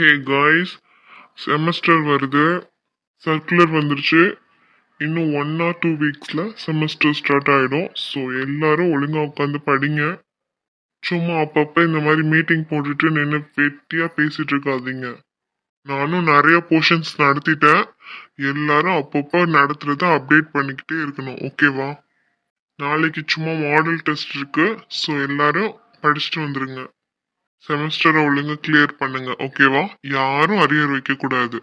ஹே guys semester வருது. Circular வந்துருச்சு. இன்னும் ஒன் ஆர் டூ வீக்ஸில் செமஸ்டர் ஸ்டார்ட் ஆகிடும் ஸோ எல்லாரும் ஒழுங்காக உட்காந்து படிங்க. சும்மா அப்பப்போ இந்த மாதிரி மீட்டிங் போட்டுட்டு நின்று வெட்டியாக பேசிகிட்டு இருக்காதீங்க. நானும் நிறைய போர்ஷன்ஸ் நடத்திட்டேன். எல்லாரும் அப்பப்போ நடத்துகிறத அப்டேட் பண்ணிக்கிட்டே இருக்கணும். ஓகேவா நாளைக்கு சும்மா மாடல் டெஸ்ட் இருக்குது ஸோ எல்லாரும் படிச்சுட்டு வந்துடுங்க செமஸ்டரை ஒழுங்கா கிளியர் பண்ணுங்க ஓகேவா யாரும் அரியர் வைக்க கூடாது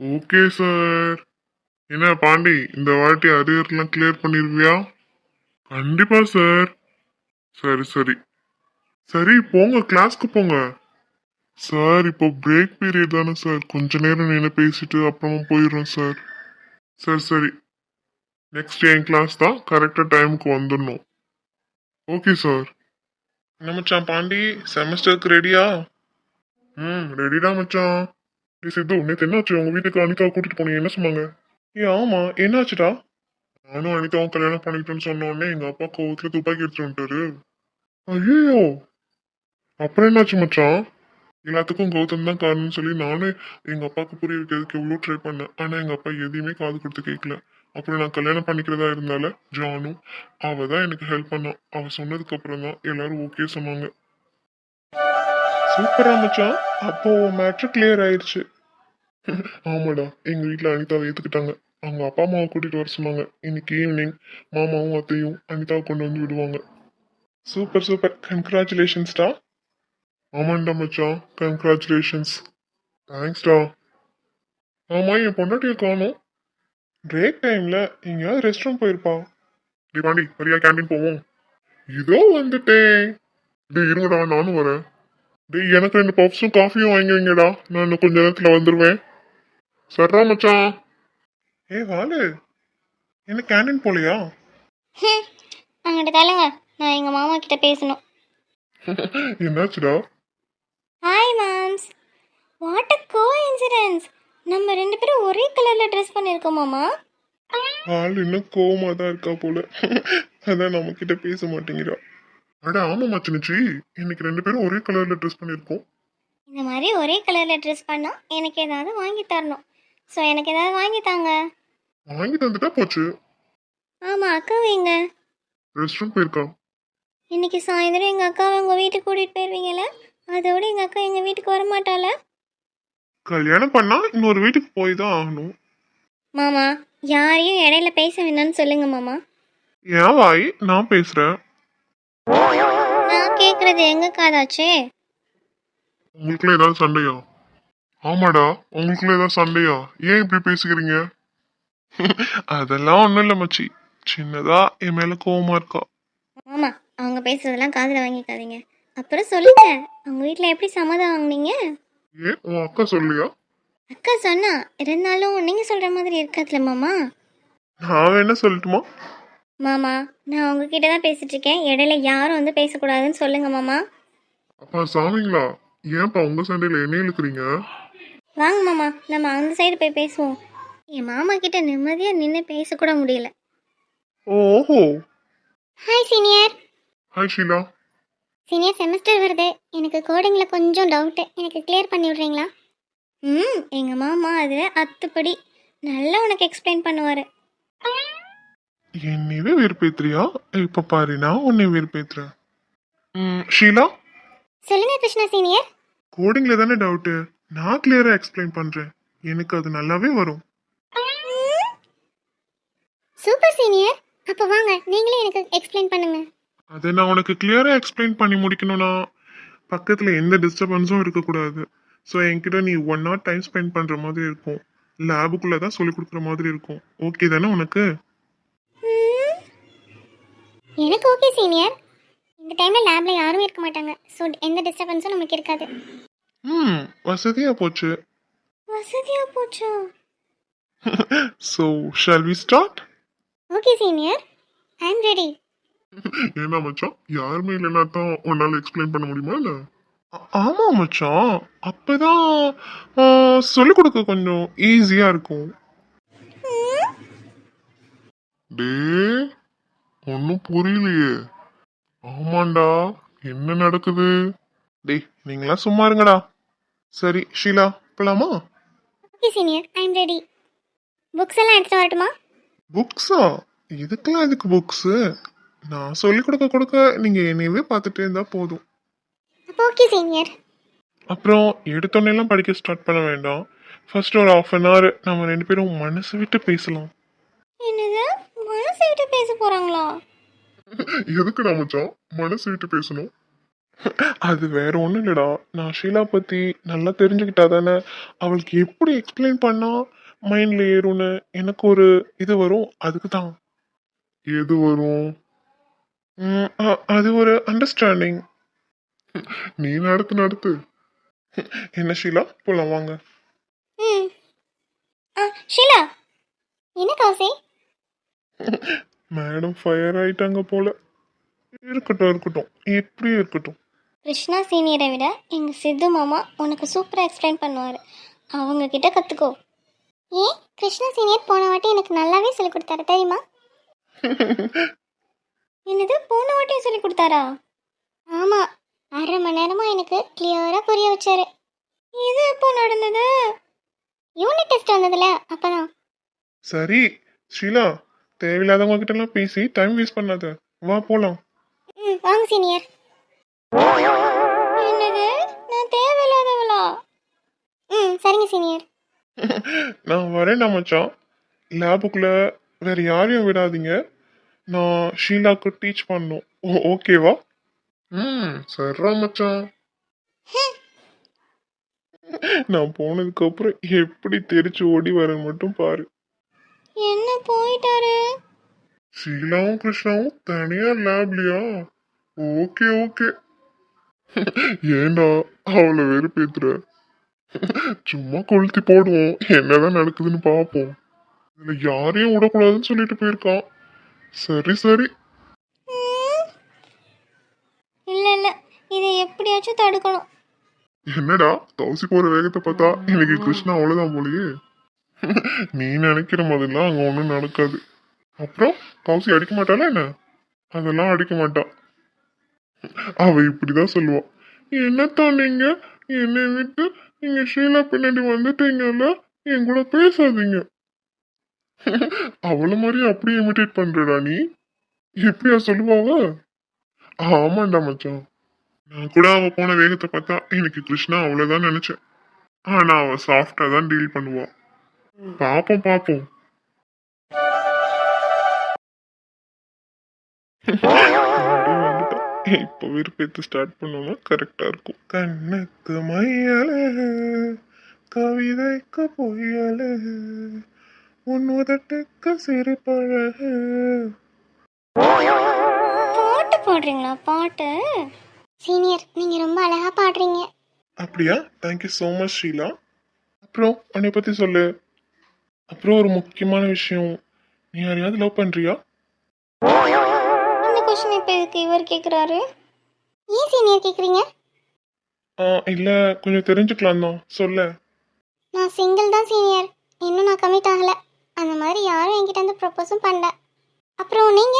ஓகே சார் என்ன பாண்டி இந்த வாட்டி அரியர்லாம் கிளியர் பண்ணிருவியா? கண்டிப்பா சார் சரி சரி. சரி போங்க கிளாஸ்க்கு போங்க. சார் இப்போ பிரேக் பீரியட் தானே சார் கொஞ்ச நேரம் நின்று பேசிட்டு அப்புறமா போயிடுறோம் சார் சரி சரி. நெக்ஸ்ட் என் கிளாஸ் தான். கரெக்டாக டைமுக்கு வந்துடணும். ஓகே சார் என்ன மச்சான் பாண்டி? செமஸ்டருக்கு ரெடியா ம் ரெடிடா மச்சான். டேய் சித்து நேற்று என்னாச்சு? உங்க வீட்டுக்கு அனிதா கூட்டிட்டு போனீங்க. என்ன சொன்னாங்க? ஏ ஆமா. என்னாச்சுடா? நானும் அனிதாவும் கல்யாணம் பண்ணிக்கிட்டோன்னு சொன்ன உடனே எங்க அப்பா கோவத்துல துப்பாக்கி எடுத்துட்டு வந்துட்டாரு. ஐயோ அப்புறம் என்னாச்சு மச்சான்? எல்லாத்துக்கும் கௌதம் தான் காரணம்னு சொல்லி நானும் எங்க அப்பாவுக்கு புரிய வைக்கிறதுக்கு எவ்வளோ ட்ரை பண்ணேன். ஆனா எங்க அப்பா எதையுமே காது கொடுத்து கேட்கல அப்புறம் நான் கல்யாணம் பண்ணிக்கிறதா இருந்தால ஜானும் அவ தான் எனக்கு ஹெல்ப் பண்ணா. அவ சொன்னதுக்கு அப்புறம் தான் எல்லாரும் ஓகே சொன்னாங்க. சூப்பரா மச்சான். அப்போ மேட்ரு கிளியர் ஆயிடுச்சு ஆமாடா எங்க வீட்டுல அனிதாவை ஏத்துக்கிட்டாங்க. அவங்க அப்பா அம்மாவை கூட்டிட்டு வர சொன்னாங்க. இன்னைக்கு ஈவினிங் மாமாவும் அத்தையும் அனிதாவை கொண்டு வந்து விடுவாங்க. சூப்பர் சூப்பர் கங்க்ராச்சுலேஷன்ஸ்டா ஆமாண்டா மச்சான். கங்க்ராச்சுலேஷன்ஸ் தேங்க்ஸ்டா ஆமா என் பொண்டாட்டியை காணும். பிரேக் டைம்ல எங்கேயாவது ரெஸ்ட் ரூம் போயிருப்பா டேய் பாண்டி வரியா கேண்டீன் போவோம். இதோ வந்துட்டேன். டேய் இருங்கடா நானும் வரேன். டேய் எனக்கு ரெண்டு பப்ஸும் காஃபியும் வாங்கி வைங்கடா. நான் இன்னும் கொஞ்ச நேரத்துல வந்துருவேன். சர்ரா மச்சான். ஏ வாலு. என்ன கேண்டீன் போலையா? ஹம், அங்கிட்டு தள்ளுங்க. நான் எங்கள் மாமா கிட்ட பேசணும். என்னாச்சுடா? Hi ma'ams what a coincidence நம்ம ரெண்டு பேரும் ஒரே கலரில் ட்ரெஸ் பண்ணியிருக்கோம் மாமா. ஆள் இன்னும் கோவமா தான் இருக்கா போல. அதான் நம்ம கிட்ட பேச மாட்டேங்கிறா. அட ஆமா மச்சினிச்சி. இன்னைக்கு ரெண்டு பேரும் ஒரே கலர்ல ட்ரெஸ் பண்ணிருக்கோம். இந்த மாதிரி ஒரே கலரில் ட்ரெஸ் பண்ணால் எனக்கு ஏதாவது வாங்கி தரணும். ஸோ எனக்கு ஏதாவது வாங்கி தாங்க. வாங்கி தந்துட்டா போச்சு. ஆமாம் அக்கா வைங்க. ரெஸ்ட் ரூம் போயிருக்கா? இன்னைக்கு சாயந்தரம் எங்கள் அக்காவை உங்கள் வீட்டுக்கு கூட்டிகிட்டு போயிருவீங்கல்ல? அதோட எங்கள் அக்கா எங்கள் வீட்டுக்கு வர மாட்டாள கல்யாணம் பண்ணா இன்னொரு வீட்டுக்கு போய் தான் ஆகணும். மாமா யாரையும் இடையில பேச வேணாம்னு சொல்லுங்க மாமா. ஏன் வாய் நான் பேசுறேன். நான் கேட்குறது எங்க காதாச்சே? உங்களுக்குள்ள ஏதாவது சண்டையா? ஆமாடா உங்களுக்குள்ள ஏதாவது சண்டையா? ஏன் இப்படி பேசிக்கிறீங்க? அதெல்லாம் ஒண்ணும் இல்ல மச்சி. சின்னதா என் மேல கோவமா இருக்கா. மாமா அவங்க பேசுறதெல்லாம் காதில் வாங்கிக்காதீங்க. அப்புறம் சொல்லுங்க அவங்க வீட்டில் எப்படி சம்மதம் வாங்குனீங்க? ஏன் உன் அக்கா சொல்லியா அக்கா சொன்னா இருந்தாலும் நீங்கள் சொல்கிற மாதிரி இருக்காதுல்ல மாமா. நான் என்ன சொல்லட்டுமா? மாமா நான் உங்ககிட்ட தான் பேசிட்டு இருக்கேன் இடையில யாரும் வந்து பேசக்கூடாதுன்னு சொல்லுங்க மாமா. அப்பா சாமிங்களா? ஏன்ப்பா உங்க சண்டையில என்ன இழுக்கிறீங்க? வாங்க மாமா நம்ம அந்த சைடு போய் பேசுவோம். என் மாமா கிட்ட நிம்மதியாக நின்று பேசக்கூட முடியல. ஓஹோ. Hi senior hi Sheela senior semester வருது. எனக்கு கோடிங்கில் கொஞ்சம் டவுட்டு எனக்கு கிளியர் பண்ணி விட்றீங்களா? ம் எங்கள் மாமா அதில் அத்துப்படி நல்லா உனக்கு எக்ஸ்பிளைன் பண்ணுவார். என்னவே வெறுப்பேத்துறியா இப்ப பாரு நான் உன்னை வெறுப்பேத்துறேன் ம், ஷீலா? சொல்லுங்க கிருஷ்ணா சீனியர் கோடிங்ல தானே டவுட்டு நான் கிளியரா எக்ஸ்பிளைன் பண்றேன். எனக்கு அது நல்லாவே வரும். சூப்பர் சீனியர் அப்போ வாங்க நீங்களே எனக்கு எக்ஸ்பிளைன் பண்ணுங்க. அதை நான் உனக்கு கிளியரா எக்ஸ்பிளைன் பண்ணி முடிக்கணும்னா பக்கத்துல எந்த டிஸ்டர்பன்ஸும் இருக்கக்கூடாது. ஸோ என்கிட்ட நீ ஒன் ஹவர் டைம் ஸ்பெண்ட் பண்ற மாதிரி இருக்கும். லேபுக்குள்ள தான் சொல்லி கொடுக்குற மாதிரி இருக்கும். ஓகே தானே உனக்கு? எனக்கு ஓகே சீனியர் இந்த டைமில் லேபில் யாரும் இருக்க மாட்டாங்க. ஸோ எந்த டிஸ்டர்பன்ஸும் நமக்கு இருக்காது. ம் வசதியா போச்சு. வசதியாக போச்சோ? So shall we start okay senior I am ready ஏன்னா மச்சான் யாருமே இல்லைன்னா தான் உன்னால எக்ஸ்பிளைன் பண்ண முடியுமா இல்ல? ஆமா மச்சான். அப்பதான் சொல்லிக் கொடுக்க கொஞ்சம் ஈஸியா இருக்கும். டே ஒன்னும் புரியலையே. ஆமாண்டா என்ன நடக்குது? டேய் நீங்களா சும்மா இருங்கடா. சரி ஷீலா போலாமா? Okay senior I am ready books எல்லாம் எடுத்துட்டு வரட்டுமா? புக்ஸா இதுக்கெல்லாம் எதுக்கு புக்ஸு நான் சொல்லி கொடுக்க கொடுக்க நீங்க என்னையவே பார்த்துட்டே இருந்தா போதும். அப்போ ஓகே சீனியர் அப்புறம் எடுத்தோன்னே எல்லாம் படிக்க ஸ்டார்ட் பண்ண வேண்டாம். ஃபர்ஸ்ட் ஒரு ஆஃப் அன் hour நம்ம ரெண்டு பேரும் மனசு விட்டு பேசலாம். என்னது? மனசு விட்டு பேச போறாங்களா? எதுக்குடா மச்சான்? மனசு விட்டு பேசணும். அது வேற ஒன்றும் இல்லடா. நான் ஷீலா பத்தி நல்லா தெரிஞ்சுக்கிட்டா தானே? அவளுக்கு எப்படி எக்ஸ்பிளைன் பண்ணா? மைண்ட்ல ஏறும்னு எனக்கு ஒரு இது வரும். அதுக்கு தான் எது வரும்? ம், அ- அது ஒரு அண்டர்ஸ்டாண்டிங் நீ நடத்து நடத்து. என்ன ஷீலா? போலாம் வாங்க. ம். ஆ ஷீலா. என்ன கௌசி? மேடம் ஃபயர் ஆயிட்டாங்க போல. இருக்கட்டும் இருக்கட்டும். எப்படியும் இருக்கட்டும். கிருஷ்ணா சீனியரை விட எங்கள் சித்து மாமா உனக்கு சூப்பராக எக்ஸ்பிளைன் பண்ணுவார். அவங்க கிட்ட கற்றுக்கோ ஏன்? கிருஷ்ணா சீனியர் போன வாட்டி எனக்கு நல்லாவே சொல்லிக் கொடுத்தாரு தெரியுமா? என்னது போன வாட்டியும் சொல்லி கொடுத்தாரா? ஆமாம் அரை மணி நேரமாக எனக்கு கிளியராக புரிய வச்சாரு. இது எப்போ நடந்தது? யூனிட் டெஸ்ட் வந்ததுல அப்பதான். சரி ஷீலா தேவையில்லாதவங்க கிட்ட எல்லாம் பேசி டைம் வேஸ்ட் பண்ணாத. வா போலாம். ம் வாங்க சீனியர் என்னது? நான் தேவையில்லாதவளா? ம் சரிங்க சீனியர் நான் வரேன்டா மச்சான். லேபுக்குள்ள வேற யாரையும் விடாதீங்க. நான் ஷீலாக்கு டீச் பண்ணும் ஓகேவா ம் சரிடா மச்சான். நான் போனதுக்கு அப்புறம் எப்படி தெரிச்சு ஓடி வரேன் மட்டும் பாரு. என்ன போயிட்டாரு? ஷீலாவும் கிருஷ்ணாவும் தனியா லேப்லயா ஓகே ஓகே ஏண்டா அவளை வெறுப்பேத்துற சும்மா கொளுத்தி போடுவோம். என்னதான் நடக்குதுன்னு பார்ப்போம் இதுல யாரையும் விடக்கூடாதுன்னு சொல்லிட்டு போயிருக்கான். சரி சரி. இல்ல இல்ல. இதை எப்படியாச்சும் தடுக்கணும். என்னடா? தௌசி போற வேகத்தை பார்த்தா இன்னைக்கு கிருஷ்ணா அவ்வளவுதான் போலயே. நீ நினைக்கிற மாதிரிலாம் அங்க ஒண்ணும் நடக்காது. அப்புறம் தௌசி அடிக்க மாட்டாளா என்ன? அதெல்லாம் அடிக்க மாட்டா. அவ இப்படிதான் சொல்லுவா. என்னத்தான் நீங்க? என்னை விட்டு நீங்க ஷீலா பின்னாடி வந்துட்டீங்கல்ல? என் கூட பேசாதீங்க. அவளை மாதிரியே அப்படியே இமிடேட் பண்றடா நீ. எப்படியா சொல்லுவாங்க ஆமாண்டா மச்சான். நான் கூட அவ போன வேகத்தை பார்த்தா எனக்கு கிருஷ்ணா அவ்வளவுதான் நினைச்சேன். ஆனா அவ சாஃப்டா தான் டீல் பண்ணுவா. பாப்போம் பாப்போம். அப்படியே வந்துட்டா. இப்ப விருப்பத்தை ஸ்டார்ட் பண்ணோம்னா கரெக்டா இருக்கும். கண்ணுக்கு மையல கவிதைக்கு பொய்யல. உன் உதட்டுக்கு சிரிப்பழகு. பாட்டு பாடுறீங்களா? பாட்டு? சீனியர் நீங்க ரொம்ப அழகா பாடுறீங்க. அப்படியா? Thank you so much Sheela. அப்புறம் உன்னை பற்றி சொல்லு. அப்புறம் ஒரு முக்கியமான விஷயம். நீ யாரையாவது லவ் பண்ணுறியா இந்த கொஸ்டின் இப்போ எதுக்கு இவர் கேட்குறாரு ஏன் சீனியர் கேட்குறீங்க இல்லை கொஞ்சம் தெரிஞ்சுக்கலாம் தான் சொல்ல. நான் சிங்கிள் தான் சீனியர் இன்னும் நான் கமிட் ஆகல. அந்த மாதிரி யாரும் என்கிட்ட வந்து ப்ரப்போஸும் பண்ணல. அப்புறம் நீங்க?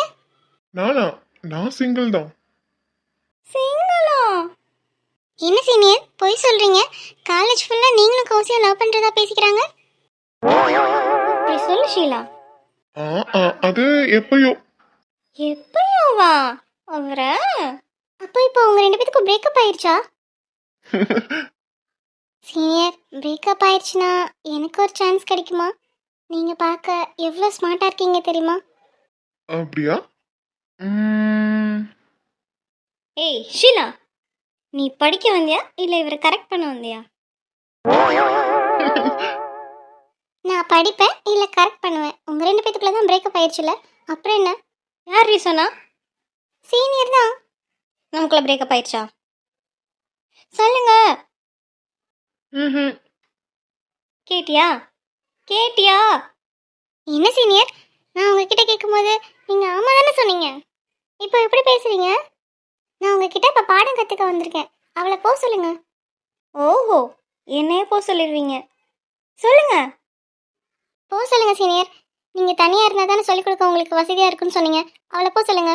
நானா? நான் சிங்கிள் தான். சிங்கிளா என்ன சீனியர் பொய் சொல்றீங்க. காலேஜ் ஃபுல்லா நீங்களும் கௌசியும் லவ் பண்றதா பேசிக்கிறாங்க? அப்படி சொல்லு ஷீலா. ஆ ஆ அது எப்பயோ. எப்பயோவா? அவரை? அப்போ இப்போ உங்க ரெண்டு பேத்துக்கும் பிரேக்கப் ஆயிடுச்சா சீனியர் பிரேக்கப் ஆயிடுச்சுன்னா எனக்கு ஒரு சான்ஸ் கிடைக்குமா? நீங்க பார்க்க எவ்வளோ ஸ்மார்ட்டா இருக்கீங்க தெரியுமா? அப்படியா? ம், ஏய் ஷீலா நீ படிக்க வந்தியா? இல்லை இவரை கரெக்ட் பண்ண வந்தியா? நான் படிப்பேன் இல்லை கரெக்ட் பண்ணுவேன். உங்கள் ரெண்டு பேத்துக்குள்ள தான் பிரேக்கப் ஆயிடுச்சுல அப்புறம் என்ன? யார் ரீசனா? சீனியர் தான். நமக்குள்ள பிரேக்கப் ஆயிடுச்சா சொல்லுங்க. ம்ஹும். கேட்டியா? கேட்டியா? என்ன சீனியர்? நான் உங்ககிட்ட கேட்கும்போது நீங்கள் ஆமாம் தானே சொன்னீங்க. இப்போ எப்படி பேசுறீங்க? நான் உங்ககிட்ட இப்போ பாடம் கற்றுக்க வந்திருக்கேன். அவளை போக சொல்லுங்க. ஓஹோ என்னையே போக சொல்லிடுவீங்க. சொல்லுங்க. போக சொல்லுங்க சீனியர். நீங்கள் தனியாக இருந்தால் தானே சொல்லிக் கொடுக்க உங்களுக்கு வசதியாக இருக்குன்னு சொன்னீங்க. அவளை போக சொல்லுங்க.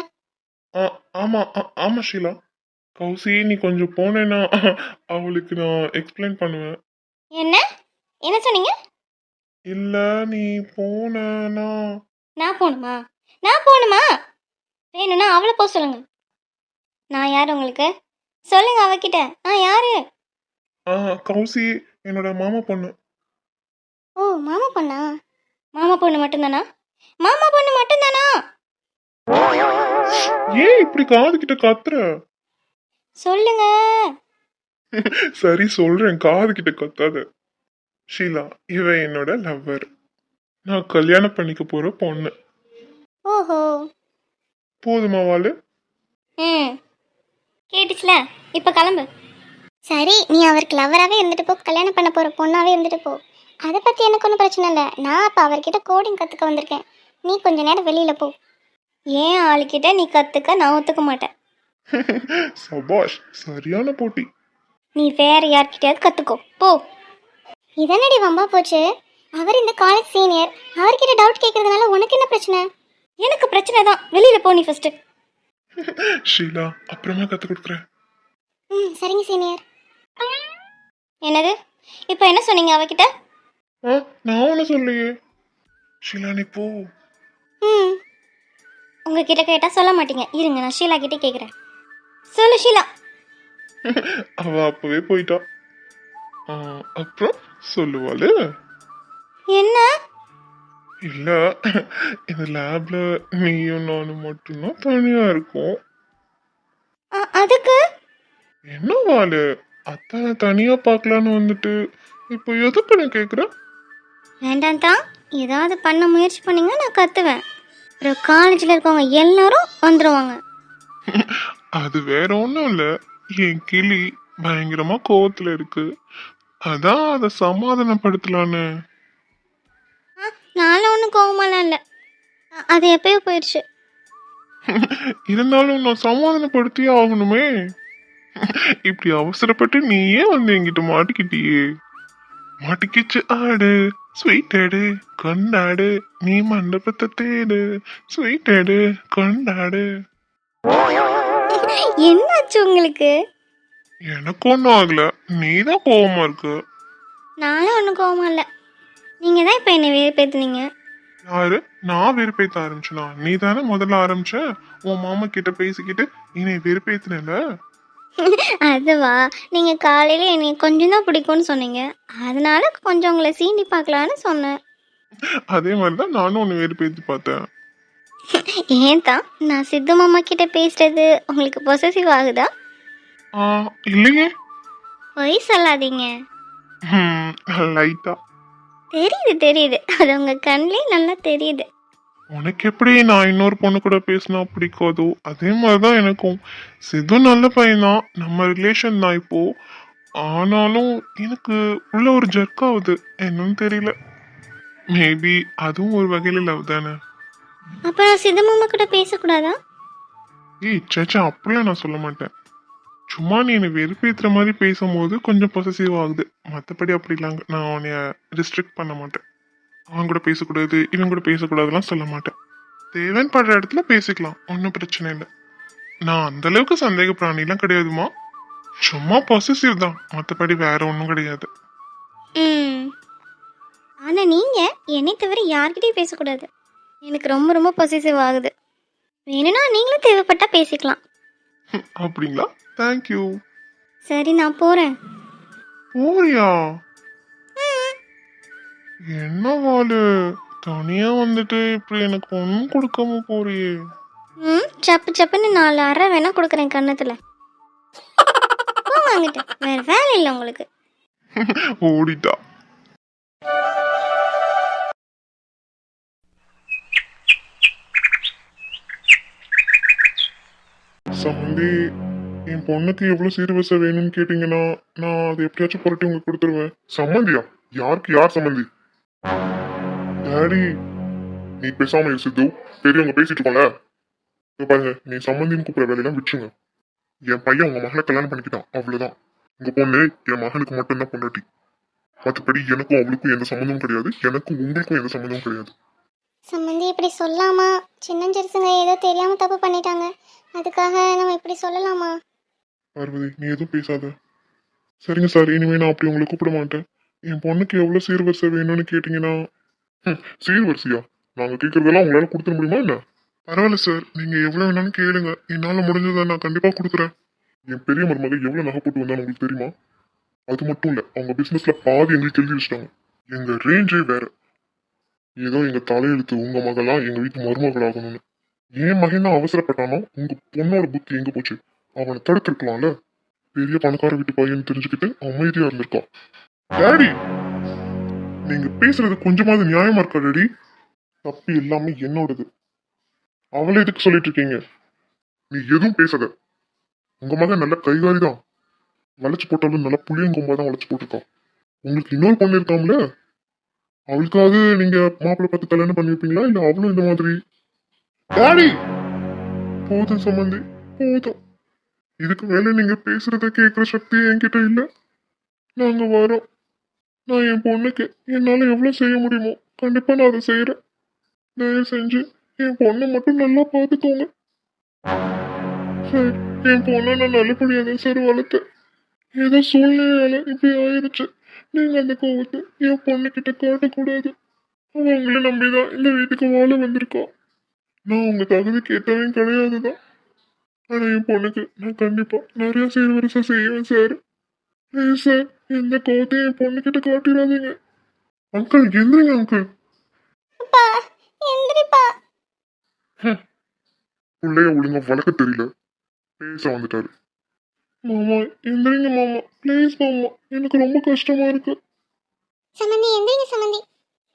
ஆ, ஆமா ஆ, ஆமா ஷீலா. கௌசி நீ கொஞ்சம் போனேன்னா அவளுக்கு நான் எக்ஸ்பிளைன் பண்ணுவேன். என்ன? என்ன சொன்னீங்க? இல்ல நீ போனேன்னா நான் போகணுமா நான் போகணுமா வேணும்னா அவளை போக சொல்லுங்க. நான் யார் உங்களுக்கு? சொல்லுங்க அவகிட்ட. நான் யாரு? ஆ கௌசி என்னோட மாமா பொண்ணு. ஓ மாமா பொண்ணா? மாமா பொண்ணு மட்டும்தானா? மாமா பொண்ணு மட்டும்தானா? ஏன் இப்படி காது கிட்ட கத்துற? சொல்லுங்க. சரி சொல்றேன். காது கிட்ட கத்தாத. ஷீலா இவ என்னோட லவ்வர் நான் கல்யாணம் பண்ணிக்க போற பொண்ணு. ஓஹோ. போதுமா வாளு ம். கேட்டுச்சுல இப்போ கிளம்பு. சரி நீ அவருக்கு லவராகவே இருந்துட்டு போ கல்யாணம் பண்ண போகிற பொண்ணாவே இருந்துட்டு போ. அதை பற்றி எனக்கு ஒன்றும் பிரச்சனை இல்லை. நான் அப்போ அவர்கிட்ட கோடிங் கற்றுக்க வந்திருக்கேன். நீ கொஞ்ச நேரம் வெளியில் போ. ஏன் ஆளுக்கிட்ட நீ கற்றுக்க நான் ஒத்துக்க மாட்டேன். சபாஷ் சரியான போட்டி. நீ வேற யார்கிட்டயாவது கற்றுக்கோ போ. இதனடி வம்பா போச்சு? அவர் இந்த காலேஜ் சீனியர் அவர்கிட்ட டவுட் கேட்கறதுனால உனக்கு என்ன பிரச்சனை? எனக்கு பிரச்சனை தான். வெளியில் போ நீ ஃபஸ்ட்டு ஷீலா அப்புறமா கத்து கொடுக்குறேன். ம் சரிங்க சீனியர் என்னது? இப்போ என்ன சொன்னீங்க அவகிட்ட? நான் ஒண்ணு சொல்லையே ஷீலா நீ போ. ம். உங்ககிட்ட கேட்டால் சொல்ல மாட்டீங்க. இருங்க நான் ஷீலா கிட்டே கேட்குறேன் சொல்லு ஷீலா. அவ அப்பவே போயிட்டா. அப்புறம்? சொல்லுவாளு. என்ன? இல்ல இந்த லேப்ல நீயும் நானும் மட்டும்தான் தனியா இருக்கும். அதுக்கு? என்ன வாளு? அத்தனை தனியா பார்க்கலான்னு வந்துட்டு இப்போ எதுக்கு நான் கேக்குறேன் வேண்டாம் தான். ஏதாவது பண்ண முயற்சி பண்ணீங்க நான் கற்றுவேன் அப்புறம் காலேஜில் இருக்கவங்க எல்லாரும் வந்துடுவாங்க அது வேற ஒன்றும் இல்லை. என் கிளி பயங்கரமா கோவத்துல இருக்கு. அதான் அதை சமாதானப்படுத்தலான்னு. நானும் ஒன்றும் கோவமாலாம் இல்லை. அது எப்பயோ போயிடுச்சு இருந்தாலும் நான் சமாதானப்படுத்தியே ஆகணுமே. இப்படி அவசரப்பட்டு நீயே வந்து என்கிட்ட மாட்டிக்கிட்டியே. மாட்டிக்கிச்சு ஆடு. ஸ்வீட் ஆடு. கொண்டாடு நீ மண்டபத்தை தேடு. ஸ்வீட் ஆடு. கொண்டாடு என்னாச்சு உங்களுக்கு? எனக்கு ஒன்றும் ஆகல. நீ தான் கோவமா இருக்கு. நானும் ஒன்றும் கோவமா இல்லை. நீங்கள் தான் இப்போ என்னை வேறுபேத்துனீங்க யாரு? நான் வெறுப்பேத்த ஆரம்பிச்சனா? நீ தானே முதல்ல ஆரம்பிச்ச? உன் மாமா கிட்ட பேசிக்கிட்டு என்னை வெறுப்பேத்தினல? அதுவா? நீங்கள் காலையில் என்னை கொஞ்சம் தான் பிடிக்கும்னு சொன்னீங்க. அதனால கொஞ்சம் உங்களை சீண்டி பார்க்கலான்னு சொன்னேன். அதே மாதிரி தான் நானும் உன்னை வெறுப்பேத்தி பார்த்தேன். ஏன் தான் நான் சித்து மாமா கிட்ட பேசுறது உங்களுக்கு பொசசிவ் ஆகுதா? இல்லையே பொய் சொல்லாதீங்க. லைட்டா தெரியுது தெரியுது. அது உங்கள் கண்ணிலே நல்லா தெரியுது. உனக்கு எப்படி நான் இன்னொரு பொண்ணு கூட பேசினா பிடிக்காதோ? அதே மாதிரி தான் எனக்கும். சிது நல்ல பையன்தான். நம்ம ரிலேஷன் தான் இப்போ. ஆனாலும் எனக்கு உள்ள ஒரு ஜர்க் ஆகுது. என்னன்னு தெரியல. மேபி அதுவும் ஒரு வகையில லவ் தானே. அப்புறம் சித்து மாமா கூட பேசக்கூடாதா? ஏய் சேச்சா அப்படிலாம் நான் சொல்ல மாட்டேன். சும்மா நீ என்னை வெறுப்பேற்றுற மாதிரி பேசும்போது கொஞ்சம் பொசசிவ் ஆகுது. மற்றபடி அப்படி அப்படிலாம் நான் உன்னைய ரிஸ்ட்ரிக்ட் பண்ண மாட்டேன். அவன் கூட பேசக்கூடாது இவன் கூட பேசக்கூடாதுலாம் சொல்ல மாட்டேன். தேவன் படுற இடத்துல பேசிக்கலாம். ஒன்றும் பிரச்சனை இல்லை. நான் அந்தளவுக்கு சந்தேக பிராணிலாம் கிடையாதுமா? சும்மா பொசசிவ் தான். மற்றபடி வேற ஒன்றும் கிடையாது. ஆனால் நீங்கள் என்னை தவிர யார்கிட்டயும் பேசக்கூடாது. எனக்கு ரொம்ப ரொம்ப பொசிசிவ் ஆகுது. வேணும்னா நீங்களும் தேவைப்பட்டா பேசிக்கலாம். அப்படிங்களா? தேங்க்யூ சரி நான் போகிறேன் போறியா? என்ன வாளு தனியா வந்துட்டு இப்படி எனக்கு ஒன்றும் கொடுக்காம போறியே. ம் சப்பு சப்புன்னு நாலு அரை வேணா கொடுக்குறேன் கன்னத்தில். வாங்கிட்டு வேறு வேலை இல்லை உங்களுக்கு. ஓடிட்டா. சம்மந்தி என் பொண்ணுக்கு எவ்வளவு சீர்வரிசை வேணும்னு கேட்டீங்கன்னா நான் அதை எப்படியாச்சும் புரட்டி உங்களுக்கு கொடுத்துருவேன். சம்மந்தியா? யாருக்கு யார் சம்மந்தி? டாடி நீ பேசாம இரு சித்து. பெரியவங்க பேசிட்டு இருக்கோம்ல. பாருங்க நீ சம்மந்தின்னு கூப்பிடுற வேலையெல்லாம் விட்டுருங்க. என் பையன் உங்க மகளை கல்யாணம் பண்ணிக்கிட்டான். அவ்வளவுதான். உங்க பொண்ணு என் மகனுக்கு மட்டும்தான் பொண்டாட்டி. மற்றபடி எனக்கும் அவளுக்கும் எந்த சம்மந்தமும் கிடையாது. எனக்கும் உங்களுக்கும் எந்த சம்மந்தமும் கிடையாது. சம்மந்தி இப்படி சொல்லாமா? சின்னஞ்சிறுசுங்க ஏதோ தெரியாமல் தப்பு பண்ணிட்டாங்க. அதுக்காக நம்ம இப்படி சொல்லலாமா? பார்வதி நீ எதுவும் பேசாத. சரிங்க சார் இனிமே நான் அப்படி உங்களை கூப்பிட மாட்டேன். என் பொண்ணுக்கு எவ்வளோ சீர்வரிசை வேணும்னு கேட்டிங்கன்னா? ம், சீர்வரிசையா? நாங்கள் கேட்குறதெல்லாம் உங்களால் கொடுத்துட முடியுமா என்ன? பரவாயில்ல சார் நீங்கள் எவ்வளோ வேணாலும் கேளுங்க. என்னால் முடிஞ்சதை நான் கண்டிப்பாக கொடுக்குறேன். என் பெரிய மருமக எவ்வளோ நகை போட்டு வந்தான்னு உங்களுக்கு தெரியுமா? அது மட்டும் இல்லை அவங்க பிஸ்னஸில் பாதி எங்களுக்கு எழுதி வச்சிட்டாங்க. எங்கள் ரேஞ்சே வேற. ஏதோ எங்க தலையெழுத்து உங்க மகளா எங்க வீட்டு மருமகள் ஆகணும்னு என் மகன் தான் அவசரப்பட்டானோ? உங்க பொண்ணோட புத்தி எங்க போச்சு? அவனை தடுத்திருக்கலாம்ல? பெரிய பணக்கார வீட்டு பையன் தெரிஞ்சுக்கிட்டு அமைதியா இருந்திருக்கான். டேடி நீங்க பேசுறது கொஞ்சமாவது நியாயமா இருக்கா டேடி தப்பு எல்லாமே என்னோடது. அவளை எதுக்கு சொல்லிட்டு இருக்கீங்க? நீ எதுவும் பேசாத. உங்க மகன் நல்ல கைகாரி தான் வளைச்சு போட்டாலும் நல்லா புளியங்கொம்பா தான் வளைச்சு போட்டிருக்கான். உங்களுக்கு இன்னொரு பொண்ணு இருக்காம்ல? அவளுக்காவது நீங்க மாப்பிள்ளை பார்த்து கல்யாணம் பண்ணி வைப்பீங்களா இல்ல அவளும் இந்த மாதிரி? டாடி! போதும் சம்மந்தி போதும். இதுக்கு மேல நீங்க பேசுறத கேட்குற சக்தி என்கிட்ட இல்ல. நாங்க வரோம். நான் என் பொண்ணுக்கு என்னால எவ்வளவு செய்ய முடியுமோ கண்டிப்பா நான் அதை செய்யறேன் தயவு செஞ்சு என் பொண்ணை மட்டும் நல்லா பார்த்துக்கோங்க. சார் என் பொண்ணை நான் நல்லபடியாக தான் சார் வளர்த்தேன். ஏதோ சூழ்நிலையால இப்படி ஆயிடுச்சு நீங்க அந்த கோவத்தை என் பொண்ணு கிட்ட காட்டக்கூடாது. அவன் உங்களை நம்பிதான் இந்த வீட்டுக்கு வாழ வந்திருக்கா. நான் உங்க தகுதி கேட்டவன் கிடையாதுதான். ஆனா என் பொண்ணுக்கு நான் கண்டிப்பா நிறைய சீர்வரிசை செய்வேன் சார் ப்ளீஸ் சார் எந்த கோவத்தையும் என் பொண்ணுகிட்ட காட்டிடாதீங்க. அங்கிள் எந்திரிங்க அங்கிள். பிள்ளைய ஒழுங்கா வளர்க்க தெரியல. பேச வந்துட்டாரு. மாமா எந்திரிங்க மாமா. ப்ளீஸ் மாமா எனக்கு ரொம்ப கஷ்டமா இருக்கு. சம்மந்தி எந்திரிங்க சம்மந்தி.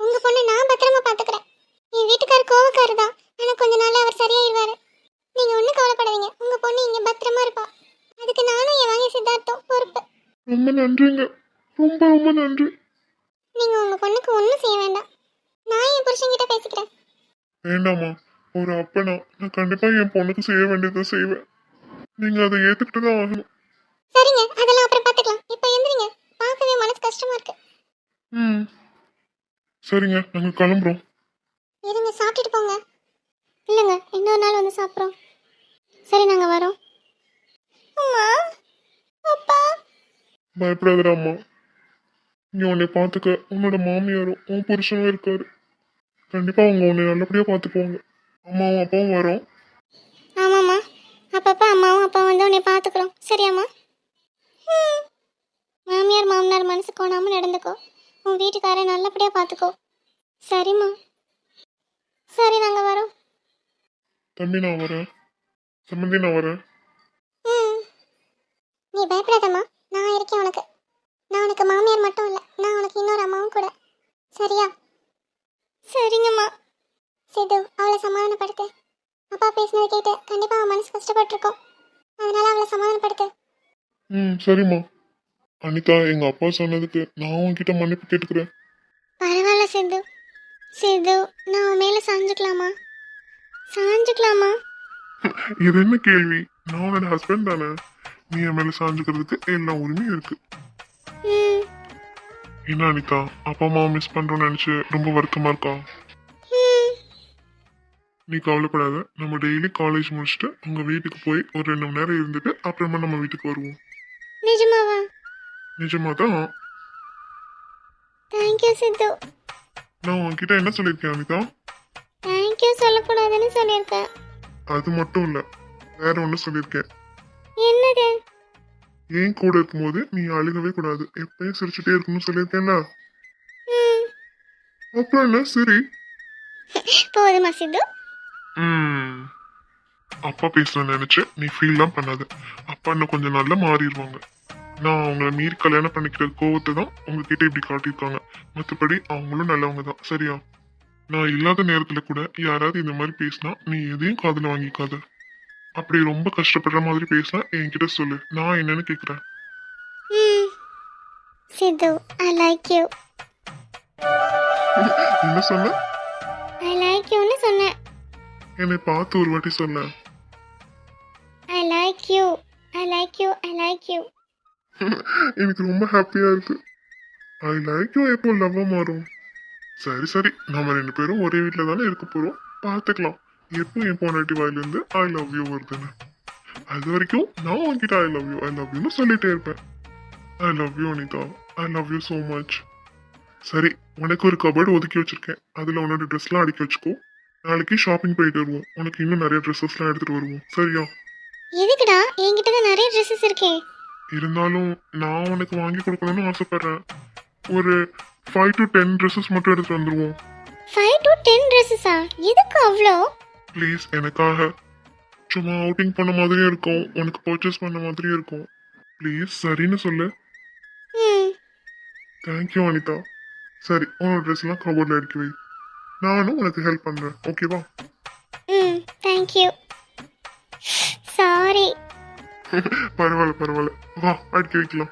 உங்க பொண்ணை நான் பத்திரமா பாத்துக்கிறேன் என் வீட்டுக்கார் கோவக்காரர் தான் ஆனா கொஞ்ச நாள்ல அவர் சரியாயிருவாரு. நீங்க ஒண்ணும் கவலைப்படாதீங்க. உங்க பொண்ணு இங்க பத்திரமா இருப்பா. அதுக்கு நானும் என் வாங்கி சித்தார்த்தம் பொறுப்பு. ரொம்ப நன்றிங்க. ரொம்ப ரொம்ப நன்றி. நீங்க உங்க பொண்ணுக்கு ஒண்ணும் செய்ய வேண்டாம். நான் என் புருஷன்கிட்ட பேசிக்கிறேன். வேண்டாமா ஒரு அப்பனா நான் கண்டிப்பா என் பொண்ணுக்கு செய்ய வேண்டியதை செய்வேன். நீங்க அதை ஏத்துக்கிட்டு தான் ஆகணும். சரிங்க அதெல்லாம் அப்புறம் பாத்துக்கலாம். இப்போ எந்திரிங்க. பார்க்கவே மனசு கஷ்டமா இருக்கு. ம். சரிங்க நாங்க கிளம்புறோம். இருங்க சாப்பிட்டுட்டு போங்க. இல்லைங்க இன்னொரு நாள் வந்து சாப்பிட்றோம். சரி நாங்கள் வரோம். அம்மா அப்பா. பயப்படாதடா அம்மா. நீ உன்னை பார்த்துக்க. உன்னோட மாமியாரும் உன் புருஷனும் இருக்காரு. கண்டிப்பா அவங்க உன்னை நல்லபடியா பார்த்துக்குவாங்க. அம்மாவும் அப்பாவும் வரோம். ஆமாம்மா. அப்பப்போ அம்மாவும் அப்பா வந்து உன்னை பார்த்துக்குறோம். சரியாம்மா. மாமியார் மாமனார் மனசு கோணாமல் நடந்துக்கோ. உன் வீட்டுக்காரை நல்லபடியாக பார்த்துக்கோ. சரிம்மா. சரி நாங்கள் வரோம். தம்பி நான் வரேன். சம்மந்தி நான் வரேன். ம். நீ பயப்படாதம்மா. நான் இருக்கேன் உனக்கு. நான் உனக்கு மாமியார் மட்டும் இல்லை நான் உனக்கு இன்னொரு அம்மாவும் கூட. சரியா? சரிங்கம்மா. சித்து அவளை சமாதானப்படுத்து. அப்பா பேசினதை கேட்டு கண்டிப்பாக அவன் மனசு கஷ்டப்பட்டிருக்கோம். ம் சரிம்மா. அனிதா எங்க அப்பா சொன்னதுக்கு நான் உன்கிட்ட மன்னிப்பு கேட்டுக்கிறேன். பரவாயில்ல சித்து சித்து நான் உன் மேலே சாஞ்சுக்கலாமா? சாஞ்சுக்கலாமா? இது என்ன கேள்வி? நான் உன்னோட ஹஸ்பண்ட் தானே? நீ என் மேல சாஞ்சுக்கிறதுக்கு எல்லா உரிமையும் இருக்கு. என்ன அனிதா அப்பா அம்மா மிஸ் பண்றோம்னு நினைச்சு ரொம்ப வருத்தமா இருக்கா? நீ கவலைப்படாத. நம்ம டெய்லி காலேஜ் முடிச்சுட்டு உங்க வீட்டுக்கு போய் ஒரு ரெண்டு மணி நேரம் இருந்துட்டு அப்புறமா நம்ம வீட்டுக்கு வருவோம். நிஜமா தான் தேங்க்யூ சித்து. நான் உன்கிட்ட என்ன சொல்லியிருக்கேன் அனிதா தேங்க்யூ சொல்லக்கூடாதுன்னு சொல்லியிருக்கேன் அது மட்டும் இல்ல வேற ஒண்ணு சொல்லியிருக்கேன். என்னது? ஏன் கூட இருக்கும்போது நீ அழுகவே கூடாது. எப்பயும் சிரிச்சுட்டே இருக்கணும்னு சொல்லியிருக்கேன்ல. ம். அப்புறம் என்ன சரி? போதுமா சித்து? ம். அப்பா பேசுற நினைச்சு நீ ஃபீல் தான் பண்ணாத. அப்பா இன்னும் கொஞ்சம் நாள்ல மாறிடுவாங்க. நான் அவங்கள மீறி கல்யாணம் பண்ணிக்கிற கோவத்தை தான் உங்ககிட்ட இப்படி காட்டியிருக்காங்க. மற்றபடி அவங்களும் நல்லவங்க தான். சரியா? நான் இல்லாத நேரத்துல கூட யாராவது இந்த மாதிரி பேசினா நீ எதையும் காதுல வாங்கிக்காத. அப்படி ரொம்ப கஷ்டப்படுற மாதிரி பேசினா என்கிட்ட சொல்லு. நான் என்னன்னு கேக்குறேன். ம். சித்து ஐ லைக் யூ என்ன சொன்ன? ஐ லைக் யூன்னு சொன்னேன். என்னை பார்த்து ஒரு வாட்டி சொல்ல எனக்கு ரொம்ப ஹாப்பியாக இருக்கு. ஐ லைக் யூ எப்போ லவ்வாக மாறும் சரி சரி. நம்ம ரெண்டு பேரும் ஒரே வீட்டில் தானே இருக்க போகிறோம் பார்த்துக்கலாம் எப்போ என் பொண்டாட்டி வாயிலேருந்து ஐ லவ் யூ வருதுன்னு. அது வரைக்கும் நான் உங்ககிட்ட I love you I love யூன்னு சொல்லிகிட்டே இருப்பேன். I love you Anitha I love you so much சரி உனக்கு ஒரு கபர்டு ஒதுக்கி வச்சுருக்கேன். அதில் உன்னோட ட்ரெஸ்லாம் அடுக்கி வச்சுக்கோ. நாளைக்கு ஷாப்பிங் போயிட்டு வருவோம். உனக்கு இன்னும் நிறைய ட்ரெஸ்ஸஸ்லாம் எடுத்துகிட்டு வருவோம். சரியா? எதுக்குடா? என்கிட்ட தான் நிறைய ட்ரெஸ்ஸஸ் இருக்கே. இருந்தாலும் நான் உனக்கு வாங்கி கொடுக்கணும்னு ஆசைப்படுறேன். ஒரு ஃபைவ் டு டென் ட்ரெஸ்ஸஸ் மட்டும் எடுத்துட்டு வந்துருவோம். ஃபைவ் டு டென் ட்ரெஸ்ஸஸா எதுக்கு அவ்வளோ ப்ளீஸ் எனக்காக. சும்மா அவுட்டிங் பண்ண மாதிரியும் இருக்கும். உனக்கு பர்ச்சேஸ் பண்ண மாதிரியும் இருக்கும். ப்ளீஸ் சரின்னு சொல்லு. Thank you Anitha. சரி உன்னோட ட்ரெஸ்லாம் கபோர்டில் எடுக்கி வை. நானும் உனக்கு ஹெல்ப் பண்ணுறேன் ஓகேவா ம் தேங்க்யூ சாரி பரவாயில்ல பரவாயில்ல. வா வைக்கலாம்.